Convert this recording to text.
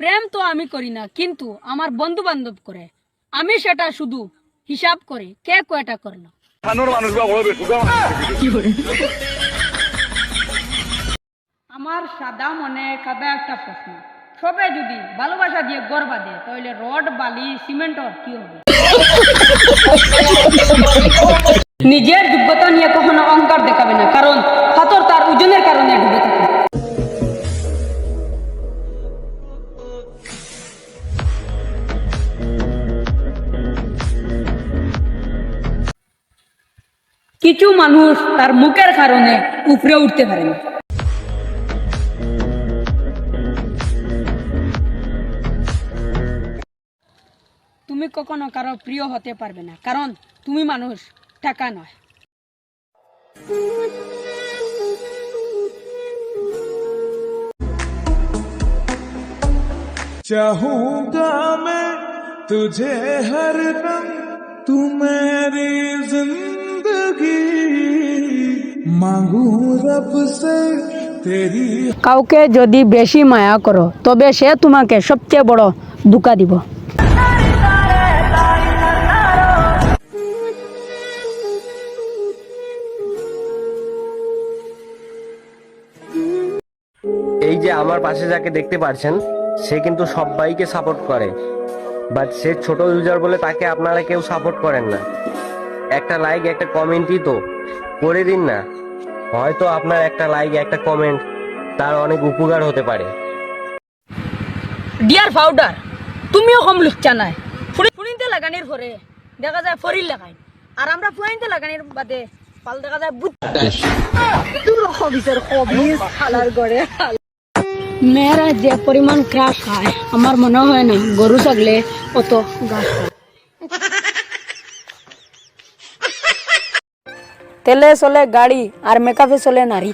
প্রেম তো আমি করি না কিন্তু আমার বন্ধু বান্ধব করে। আমি সেটা শুধু হিসাব করে কে কয়টা করল আমার সাদা মনে কাদা একটা প্রশ্ন। সবে যদি ভালোবাসা দিয়ে গড় বাঁধে তাহলে রড বালি সিমেন্টর কি হবে? নিজের যোগ্যতা নিয়ে কখনো অহংকার দেখাবে না কারণ পাথর তার ওজনের কারণে কিছু মানুষ তার মুখের কারণে উপরে উঠতে পারে না। তুমি কখনো কারও প্রিয় হতে পারবে না, কারণ তুমি মানুষ টাকা নয়। চাহুগা মে তুঝে হর তুমি কাউকে যদি বেশি মায়া করো, তবে সে তোমাকে সবচেয়ে বড় ধোকা দিব। এই যে আমার পাশে যাকে দেখতে পারছেন, সে কিন্তু সবাইকে সাপোর্ট করে। বাট সে ছোট ইউজার বলে তাকে আপনারা কেউ সাপোর্ট করেন না। একটা লাইক একটা কমেন্টই তো। করে দিন না। হয়তো আপনার একটা লাইক একটা কমেন্ট তার অনেক উপকার হতে পারে। ডিয়ার পাউডার তুমিও কম লুচ্চা নাই। ফুড়িতে লাগানির পরে দেখা যায় ফরির লাগাই। আর আমরা ফুয়াইতে লাগানির বাদে পাল দেখা যায় বুট মেয়েরা যে পরিমাণ ক্রাশ খায় আমার মনে হয় না গরু ছাগলে অত গাছ খায় তেলে চলে গাড়ি আর মেকআপে চলে নারী।